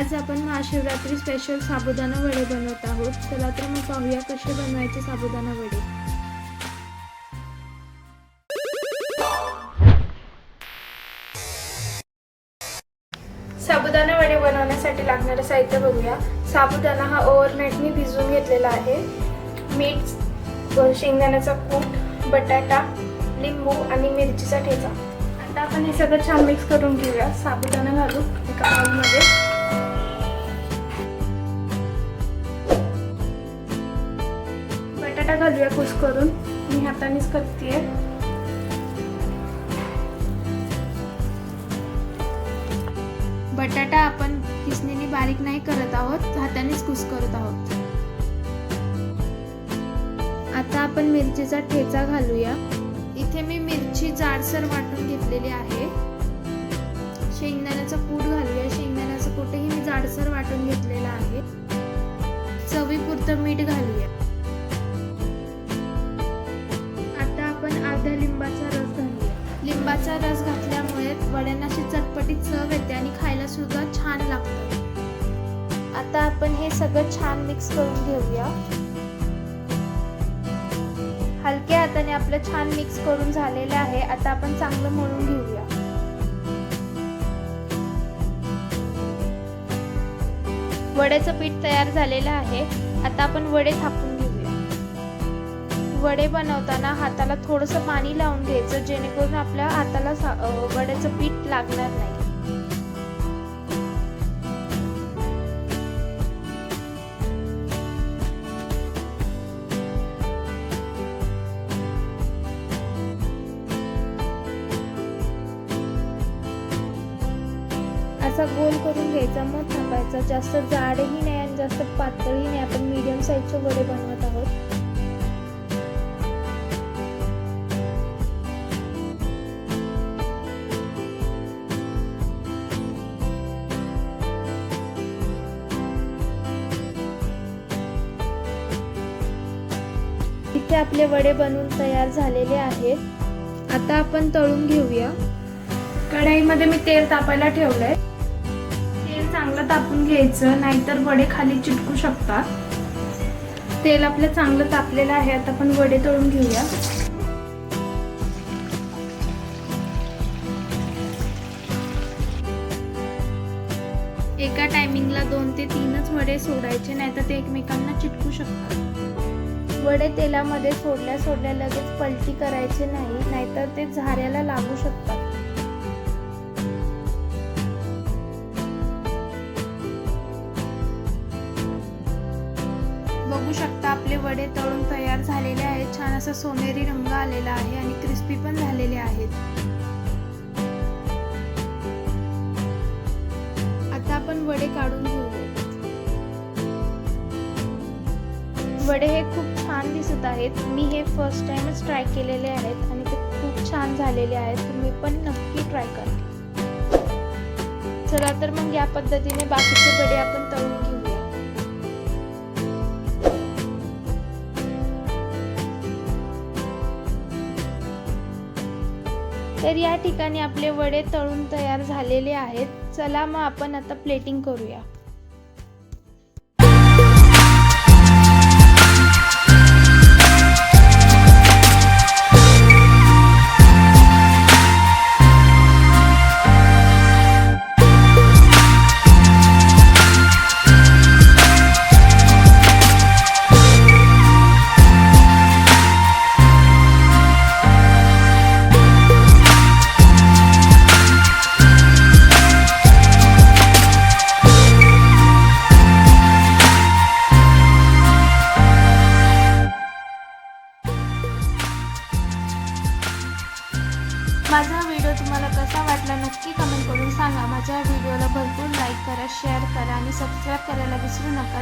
आज आपण महाशिवरात्री स्पेशल साबुदाणा वडे बनवत आहोत. चला तर मग पाहूया कसे बनवायचे साबुदाणा वडे. साबुदाणा वडे बनवण्यासाठी लागणारं साहित्य बघूया. साबुदाणा हा ओव्हरनाईटनी भिजवून घेतलेला आहे. मीठ शेंगदाण्याचा कूट बटाटा लिंबू आणि मिरचीचा ठेचा. आता आपण हे सगळं छान मिक्स करून घेऊया. साबुदाणा घालू एका बाउलमध्ये बटाटा घालूया कुस करून. मी हातानेच करते बटाटा आपण किसणीने बारीक नाही करत आहोत हातानेच कुस करत आहोत. आता आपण मिरचीचा ठेचा घालूया. इथे मी मिरची जाडसर वाटून घेतलेली आहे. शेंगदाण्याचा पूड घालूया. शेंगदाण्याचं कुठेही मी जाडसर वाटून घेतलेला आहे. चवीपुरतं मीठ घालूया. लिंबाचा रस घातल्यामुळे वड्यांना अशी चटपटीत चव येते आणि खायला सुद्धा छान लागतं. आता आपण हे सगळं छान मिक्स करून घेऊया. हलक्या हाताने आपलं छान मिक्स करून झालेलं आहे. आता आपण चांगलं मळून घेऊया. वड्याचं पीठ तयार झालेलं आहे. आता आपण वडे थापून घेऊया. वडे बनवताना हाताला थोडंसं पाणी लावून घ्यायचं जेणेकरून आपल्या हाताला वड्याचं पीठ लागणार नाही. असा गोल करून घ्यायचा मग थांबायचा. जास्त जाडही नाही आणि जास्त पातळही नाही. आपण मीडियम साईजचे वडे बनवत आहोत. इथे आपले वडे बनवून तयार झालेले आहेत. आता आपण तळून घेऊया. कढाईमध्ये मी तेल तापायला ठेवलंय. तेल चांगलं तापून घ्यायचं नाहीतर वडे खाली चिटकू शकतात. तेल आपलं चांगलं तापलेलं आहे आता आपण वडे तळून घेऊया. एका टायमिंगला दोन ते तीनच वडे सोडायचे नाहीतर ते एकमेकांना चिटकू शकतात. वडे तेलामध्ये सोडल्या सोडल्या लगेच पलटी करायचे नाही नाहीतर ते झाऱ्याला लागू शकतात. बघू शकता आपले वडे तळून तयार झालेले आहेत. छान असा सोनेरी रंग आलेला आहे आणि क्रिस्पी पण झालेले आहेत. आता आपण वडे काढून घेऊ वडे हे खूप छान दिसत आहेत. मी हे फर्स्ट टाइमच ट्राय केलेले आहेत आणि ते खूप छान झालेले आहेत. तुम्ही पण नक्की ट्राय करा चला तर मग या पद्धतीने बाकीचे वडे आपण तळून घेऊ तर या ठिकाणी आपले वडे तळून तयार झालेले आहेत. चला मग आपण आता प्लेटिंग करूया. माझा व्हिडिओ तुम्हाला कसा वाटला नक्की कमेंट करून सांगा. माझ्या व्हिडिओला भरपूर लाईक करा शेअर करा आणि सबस्क्राईब करायला विसरू नका.